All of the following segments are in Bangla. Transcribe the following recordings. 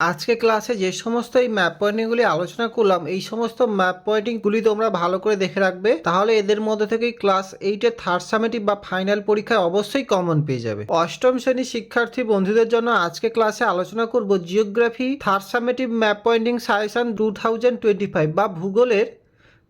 আজকে ক্লাসে যে সমস্ত এই ম্যাপ পয়েন্টিংগুলি আলোচনা করলাম, এই সমস্ত ম্যাপ পয়েন্টিংগুলি তোমরা ভালো করে দেখে রাখবে। তাহলে এদের মধ্যে থেকেই ক্লাস এইটের থার্ড সামেটিভ বা ফাইনাল পরীক্ষায় অবশ্যই কমন পেয়ে যাবে। অষ্টম শ্রেণির শিক্ষার্থী বন্ধুদের জন্য আজকে ক্লাসে আলোচনা করব geography third summative map pointing suggestion two thousand twenty five বা ভূগোলের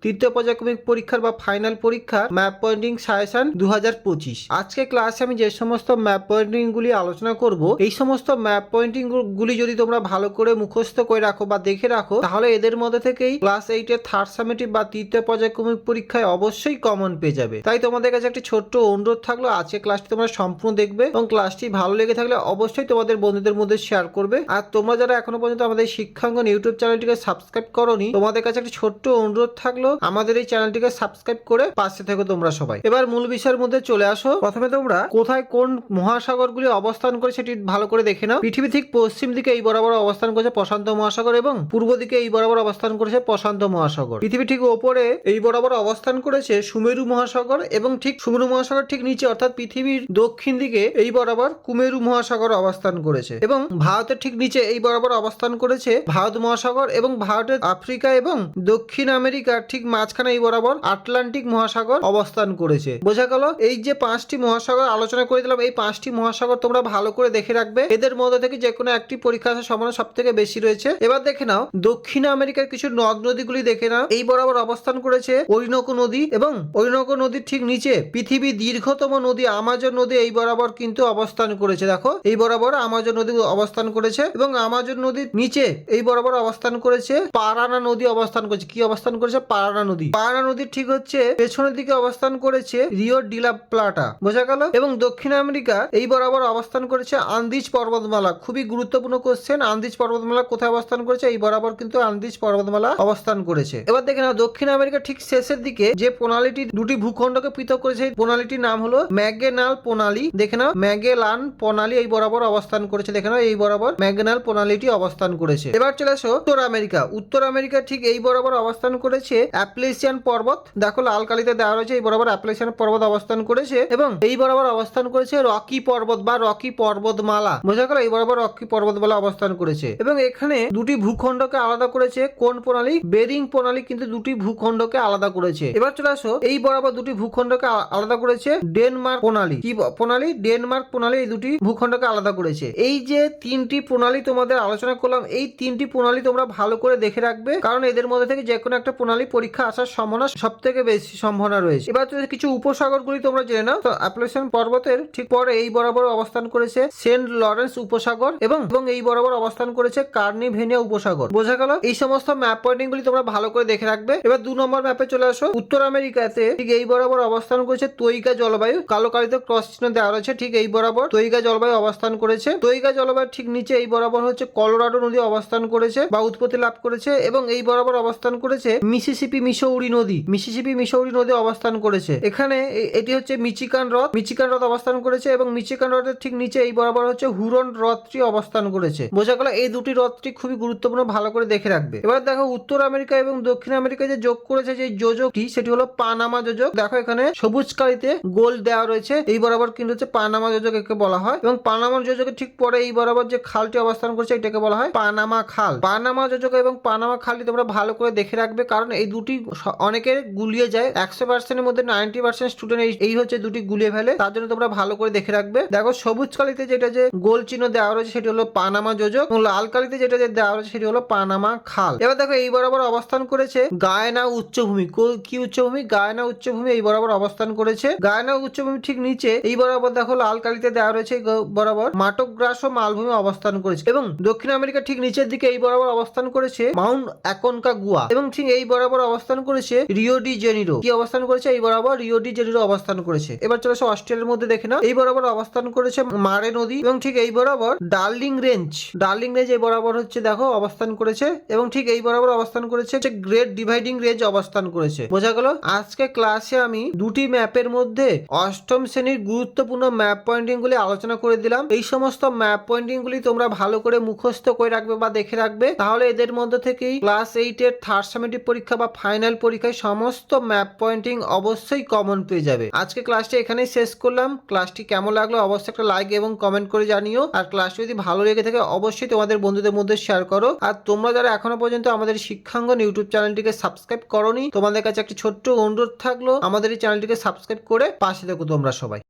তৃতীয় পর্যায়ক্রমিক পরীক্ষার বা ফাইনাল পরীক্ষা ম্যাপ পয়েন্টিং সাজেশন দু পঁচিশ। আজকে ক্লাসে আমি যে সমস্ত ম্যাপ পয়েন্টিং গুলি আলোচনা করব, এই সমস্ত ম্যাপ পয়েন্টিং গুলি যদি তোমরা ভালো করে মুখস্থ করে রাখো বা দেখে রাখো, তাহলে এদের মধ্যে থেকেই ক্লাস এইটের থার্ড সামেটিভ বা তৃতীয় পর্যায়ক্রমিক পরীক্ষায় অবশ্যই কমন পেয়ে যাবে। তাই তোমাদের কাছে একটি ছোট্ট অনুরোধ থাকল, আজকে ক্লাসটি তোমরা সম্পূর্ণ দেখবে এবং ক্লাসটি ভালো লেগে থাকলে অবশ্যই তোমাদের বন্ধুদের মধ্যে শেয়ার করবে। আর তোমরা যারা এখনও পর্যন্ত আমাদের শিক্ষাঙ্গন ইউটিউব চ্যানেলটিকে সাবস্ক্রাইব করোনি, তোমাদের কাছে একটি ছোট্ট অনুরোধ থাকল আমাদের এই চ্যানেলটিকে সাবস্ক্রাইব করে পাশে থেকো তোমরা সবাই। এবার মূল বিষয়ের মধ্যে চলে আসো। প্রথমে তোমরা কোথায় কোন মহাসাগরগুলি অবস্থান করে সেটি ভালো করে দেখে নাও। পৃথিবী ঠিক পশ্চিম দিকে এই বরাবর অবস্থান করেছে প্রশান্ত মহাসাগর এবং পূর্ব দিকে এই বরাবর অবস্থান করেছে প্রশান্ত মহাসাগর। পৃথিবী ঠিক ওপরে এই বরাবর অবস্থান করেছে সুমেরু মহাসাগর এবং ঠিক সুমেরু মহাসাগর ঠিক নিচে অর্থাৎ পৃথিবীর দক্ষিণ দিকে এই বরাবর কুমেরু মহাসাগর অবস্থান করেছে এবং ভারতের ঠিক নিচে এই বরাবর অবস্থান করেছে ভারত মহাসাগর এবং ভারতের আফ্রিকা এবং দক্ষিণ আমেরিকার ঠিক মাঝখানে এই বরাবর আটলান্টিক মহাসাগর অবস্থান করেছে। বোঝা গেল, এই যে পাঁচটি মহাসাগর আলোচনা করে দিলাম, এই পাঁচটি মহাসাগর তোমরা ভালো করে দেখে রাখবে। এদের মধ্যে থেকে যে কোনো একটি পরীক্ষা আসার সম্ভাবনা সব থেকে বেশি রয়েছে। এবার দেখে নাও, দক্ষিণ আমেরিকার কিছু নদ নদীগুলি দেখে নাও। এই বরাবর অবস্থান করেছে অরিনকো নদী এবং অরিনকো নদীর ঠিক নিচে পৃথিবীর দীর্ঘতম নদী আমাজন নদী এই বরাবর কিন্তু অবস্থান করেছে। দেখো, এই বরাবর আমাজন নদী অবস্থান করেছে এবং আমাজন নদীর নিচে এই বরাবর অবস্থান করেছে। পারানা নদী অবস্থান করেছে। কি অবস্থান করেছে? পারানা নদী। পারানা নদীর ঠিক হচ্ছে পেছনের দিকে অবস্থান করেছে রিও ডিলা প্লাটা। বোঝা গেল? এবং দক্ষিণ আমেরিকা এই বরাবর অবস্থান করেছে আন্দিজ পর্বতমালা। খুবই গুরুত্বপূর্ণ কোশ্চেন আন্দিজ পর্বতমালা কোথায় অবস্থান করেছে? এই বরাবর কিন্তু আন্দিজ পর্বতমালা অবস্থান করেছে। এবার দেখে নাও, দক্ষিণ আমেরিকা ঠিক শেষের দিকে যে প্রণালীটি, দুটি ভূখণ্ডকে পৃথক করেছে এই প্রণালীটির নাম হলো ম্যাগেনাল প্রণালী। দেখে নাও, ম্যাগেলান প্রণালী এই বরাবর অবস্থান করেছে। দেখে নাও, এই বরাবর ম্যাগেনাল প্রণালীটি অবস্থান করেছে। এবার চলে আসো উত্তর আমেরিকা। উত্তর আমেরিকা ঠিক এই বরাবর অবস্থান করেছে অ্যাপ্লেসিয়ান পর্বত। দেখো, লাল কালিতে দেওয়া রয়েছে, এই বরাবর অ্যাপ্লেসিয়ান পর্বত অবস্থান করেছে এবং এই বরাবর অবস্থান করেছে রকি পর্বত বা রকি পর্বতমালা। বোঝা গেল, এই বরাবর রকি পর্বতমালা অবস্থান করেছে। এবং এখানে দুটি ভূখণ্ডকে আলাদা করেছে। কোন প্রণালী? বেরিং প্রণালী কিন্তু দুটি ভূখণ্ডকে আলাদা করেছে। এবার চলে আসো, এই বরাবর দুটি ভূখণ্ডকে আলাদা করেছে ডেনমার্ক প্রণালী। কি প্রণালী? ডেনমার্ক প্রণালী এই দুটি ভূখণ্ডকে আলাদা করেছে। এই যে তিনটি প্রণালী তোমাদের আলোচনা করলাম, এই তিনটি প্রণালী তোমরা ভালো করে দেখে রাখবে। কারণ এদের মধ্যে থেকে যে কোনো একটা প্রণালী পরীক্ষা আসার সম্ভাবনা সব থেকে বেশি সম্ভাবনা রয়েছে। এবার কিছু উপসাগরগুলি তোমরা জেনে নাও, তো অ্যাপ্লেশন পর্বতের ঠিক পরে এই বরাবর অবস্থান করেছে সেন্ট লরেন্স উপসাগর এবং এবং এই বরাবর অবস্থান করেছে কার্নিভেনিয়া উপসাগর। বোঝা গেল? এই সমস্ত ম্যাপ পয়েন্টিং গুলি তোমরা ভালো করে দেখে রাখবে। এবার দু নম্বর ম্যাপে চলে আসো। উত্তর আমেরিকাতে ঠিক এই বরাবর অবস্থান করেছে তৈগা জলবায়ু। কালো কালিতে ক্রস চিহ্ন দেওয়া রয়েছে ঠিক এই বরাবর। তৈগা জলবায়ু অবস্থান করেছে। তৈগা জলবায়ু ঠিক নিচে এই বরাবর হচ্ছে কলোরাডো নদী অবস্থান করেছে বা উৎপত্তি লাভ করেছে এবং এই বরাবর অবস্থান করেছে মিসিসিপি মিসৌরি নদী। মিসিসিপি মিসৌরি নদী অবস্থান করেছে। এখানে এটি হচ্ছে মিচিকান হ্রদ। মিচিকান হ্রদ অবস্থান করেছে এবং মিচিকান হ্রদের ঠিক নিচে এই বরাবর হচ্ছে হুরন হ্রদটি অবস্থান করেছে। বোঝা গেল এই দুটি হ্রদটি খুবই গুরুত্বপূর্ণ, ভালো করে দেখে রাখবে। এবার দেখো উত্তর আমেরিকা এবং দক্ষিণ আমেরিকা যে যোগ করেছে যে যোজকটি, সেটি হলো পানামা যোজক। দেখো এখানে সবুজ কালিতে গোল দেওয়া রয়েছে। এই বরাবর কিন্তু হচ্ছে পানামা যোজক একে বলা হয় এবং পানামা যোজকের ঠিক পরে এই বরাবর যে খালটি অবস্থান করছে, এটাকে বলা হয় পানামা খাল। পানামা যোজক এবং পানামা খালটি তোমরা ভালো করে দেখে রাখবে, কারণ এই দুটি অনেকের গুলিয়ে যায়। একশো পার্সেন্টের মধ্যে নাইনটি পার্সেন্ট স্টুডেন্ট এই হচ্ছে দুটি গুলিয়ে ফেলে। তার জন্য তোমরা ভালো করে দেখে রাখবে। দেখো, সবুজ কালিতে যেটা যে গোল চিহ্ন দেওয়া রয়েছে সেটি হলো পানামা যোজক এবং লাল কালিতে যেটা যে দেওয়া রয়েছে সেটি হলো পানামা খাল। এবার দেখো, এই বরাবর অবস্থান করেছে গায়না উচ্চভূমি। কো- উচ্চভূমি? গায়না উচ্চভূমি এই বরাবর অবস্থান করেছে। গায়না উচ্চভূমি ঠিক নিচে। এই বরাবর দেখো, লাল কালিতে দেওয়া রয়েছে বরাবর মাটগ্রাস ও মালভূমি অবস্থান করেছে এবং দক্ষিণ আমেরিকা ঠিক নিচের দিকে এই বরাবর অবস্থান করেছে মাউন্ট অ্যাকনকা গুয়া এবং ঠিক এই বরাবর অবস্থান করেছে রিও ডি জেনিরো। কি অবস্থান করেছে? এই বরাবর রিও ডি জেনিরো অবস্থান করেছে। এবার চলে আসো অস্ট্রেলিয়ার মধ্যে দেখে নাও। এই বরাবর অবস্থান করেছে মারে নদী এবং ঠিক এই বরাবর ডার্লিং রেঞ্জ। ডার্লিং রেঞ্জ এই বরাবর হচ্ছে দেখো অবস্থান করেছে এবং ঠিক এই বরাবর অবস্থান করেছে গ্রেট ডিভাইডিং রেঞ্জ অবস্থান করেছে। বোঝা গেল? আজকে ক্লাসে আমি দুটি ম্যাপের মধ্যে অষ্টম শ্রেণির গুরুত্বপূর্ণ ম্যাপ পয়েন্টিং গুলি আলোচনা করে দিলাম। এই সমস্ত ম্যাপ পয়েন্টিং গুলি তোমরা ভালো করে মুখস্থ করে রাখবে বা দেখে রাখবে। তাহলে এদের মধ্যে থেকেই ক্লাস এইট এর থার্ড সেমেটিভ পরীক্ষা বা ফাইনাল পরীক্ষায় সমস্ত ম্যাপ পয়েন্টিং অবশ্যই কমন পেয়ে যাবে। আজকে ক্লাসটি এখানেই শেষ করলাম। ক্লাসটি কেমন লাগল অবশ্যই একটা লাইক এবং কমেন্ট করে জানিও। আর ক্লাসটি যদি ভালো লেগে থাকে অবশ্যই তোমাদের বন্ধুদের মধ্যে শেয়ার করো। আর তোমরা যারা এখনও পর্যন্ত আমাদের শিক্ষাঙ্গন ইউটিউব চ্যানেলটিকে সাবস্ক্রাইব করনি, তোমাদের কাছে একটি ছোট্ট অনুরোধ থাকল, আমাদের এই চ্যানেলটিকে সাবস্ক্রাইব করে পাশে দেখো তোমরা সবাই।